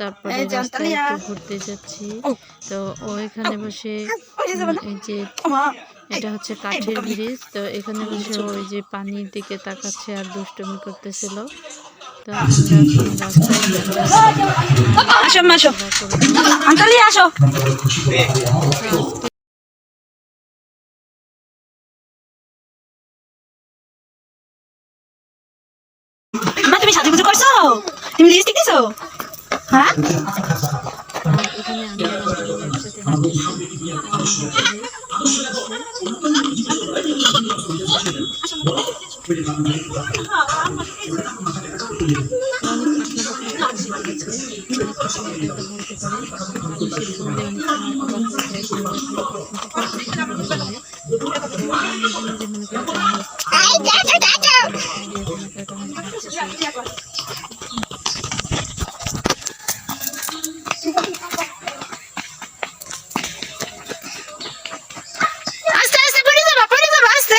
তারপরে রাস্তায় একটু ঘুরতে যাচ্ছি। তো ও এখানে বসে। এই যে এটা হচ্ছে কাঠের ব্রিজ। তো এখানে বসে ওই যে পানির দিকে তাকাচ্ছে আর দুষ্টুমি করতেছিল। তো। আসো আসো। আঙ্কালি আসো। সাজুগুজু করছ? তুমি লিপস্টিক দিছো? হ্যাঁ? আর এখানে আমি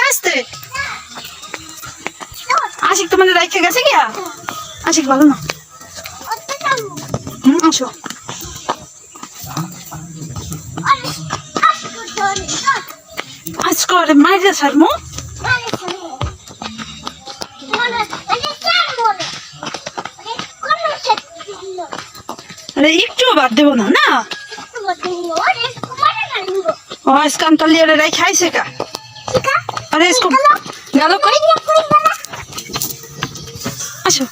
আস্তে? আশিক তোমাদের রাইখে গেছে গিয়া? আশিক ভালো না। হুম, আসো। আজ করে মাইরে সারমু আরে একটু বাদ দেবো না না? ও, আজকে আন্তলিয়ারে রাইখে কা আরে স্কুল গেল। কই? আসো।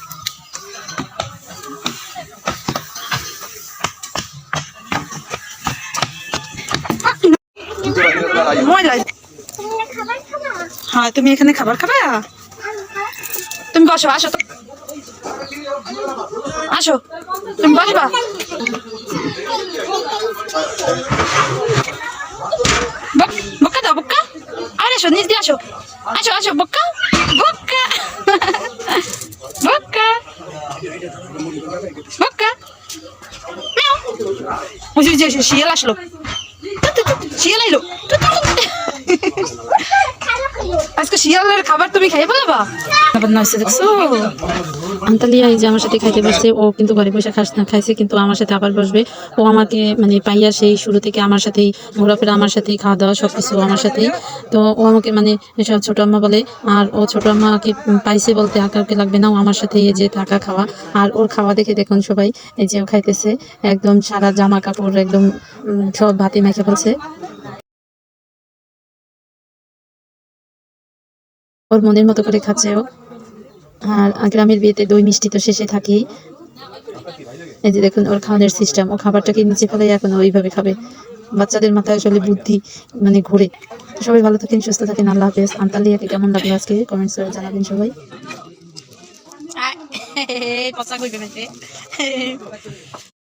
হ্যাঁ তুমি এখানে খাবার খাবা? তুমি বসো আসো আসো তুমি বসবা? আসো নিচ দিয়ে আসো। আসো আসো বক্কা বক্কা বক্কা বক্কা শিয়াল আসলো। শিয়াল আইলো। শিয়ালের খাবার তুমি খাইয়ে বলবা আন্তালিয়া এই যে আমার সাথে খাইতে ও কিন্তু ঘরে বসে খাস না খাইছে, কিন্তু আমার সাথে আবার বসবে। ও আমাকে মানে পাইয়া সেই শুরু থেকে আমার সাথেই আমার খাওয়া দাওয়া আমার সাথেই। তো ও আমাকে মানে সব আম্মা বলে, আর ও পাইছে বলতে আর কাউকে লাগবে না, ও আমার সাথে এই যে থাকা খাওয়া। আর ওর খাওয়া দেখে দেখুন সবাই, এই যে ও খাইতেছে, একদম সারা জামা কাপড়, একদম সব ভাতি মেখে ফেলছে। ওর মনের মতো করে খাচ্ছে ও। আর গ্রামের বিয়েতে দই মিষ্টি তো শেষে থাকেই। এই যে দেখুন, ওর খাওয়ানোর সিস্টেম ও খাবারটাকে নিচে ফেলে এখন ওইভাবে খাবে। বাচ্চাদের মাথায় আসলে বুদ্ধি মানে ঘুরে। সবাই ভালো থাকেন, সুস্থ থাকেন, আল্লাহ হাফেজ। আন্তালিয়াকে কেমন লাগল আজকে? কমেন্টস করে জানাবেন সবাই।